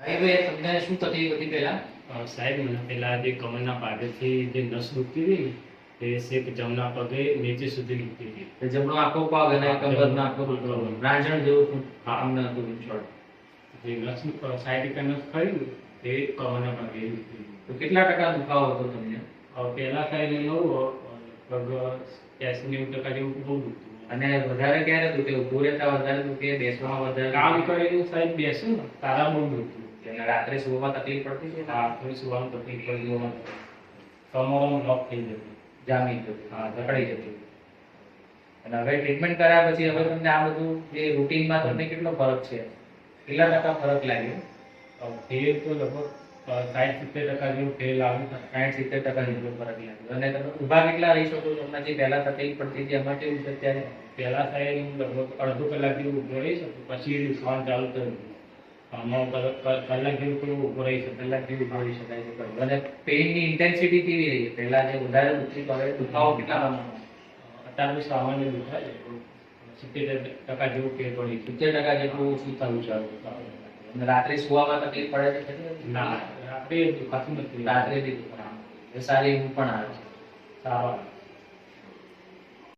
હવે તમને શું તકલીફ હતી પહેલા? સાહેબ મને પહેલા જે કમરના પાડેથી જે નસ દુખતી હતી ને એ શેક જમણા પગે નીચે સુધી દુખતી હતી જમણો આખો પગ અને કમરનો આખો રાંજણ જેવું હા. અમને હતું મૂંઝવણ. જે નસ સાઈડ એક નસ ખરી તે કમરના પગે તો કેટલા ટકા દુખાવો હતો તમને? હવે પહેલા સાહેબ એવું લગભગ એસી નેવું ટકા જેવું બહુ દુખતું અને વધારે ક્યારે દુખે? ઊભું રહેતા વધારે દુખે બેસવામાં વધારે કામ? કરીને સાહેબ બેસું તારા બહુ દુખતું અને રાત્રે સુવામાં તકલીફ પડતી છે હા થોડી સુવાનું તકલીફ પડી ગયો કમરમાં લોક થઈ જતી. જામી જતી હા, જકડાઈ જતી. અને હવે ટ્રીટમેન્ટ કર્યા પછી હવે તમને આ બધું જે રૂટીનમાં તમને કેટલો ફરક છે? કેટલા ટકા ફરક લાગ્યો? ફેર તો લગભગ સાઠ સિત્તેર ટકા જેવું ફેર લાગ્યું સાઠ સિત્તેર ટકા જેટલો ફરક લાગ્યો. અને તમે ઊભા કેટલા રહી શકો છો? હમણાં જે પહેલા તકલીફ પડતી હતી એમાં કેવું છે અત્યારે? પહેલા સાહેબ હું લગભગ અડધો કલાક જેવું ઊભો રહી શકું પછી દુખવાનું ચાલુ થયું કલાક જેવું કોઈ ઊભો રહી શકે કલાક જેવું દોડી શકાય છે અને પેઇનની ઇન્ટેન્સિટી કેવી રહી પહેલા જે વધારે દુખતી તો હવે દુખાવો કેટલા અત્યારે સામાન્ય દુખાય સિત્તેર ટકા જેવું ફેર પડી સિત્તેર ટકા જેટલું શું થયું છે. રાત્રે સુવામાં તકલીફ પડે છે ના રાત્રે દુખાતું નથી. રાત્રે બી દુખાય. એ સારી એવું પણ આવે છે. સારા.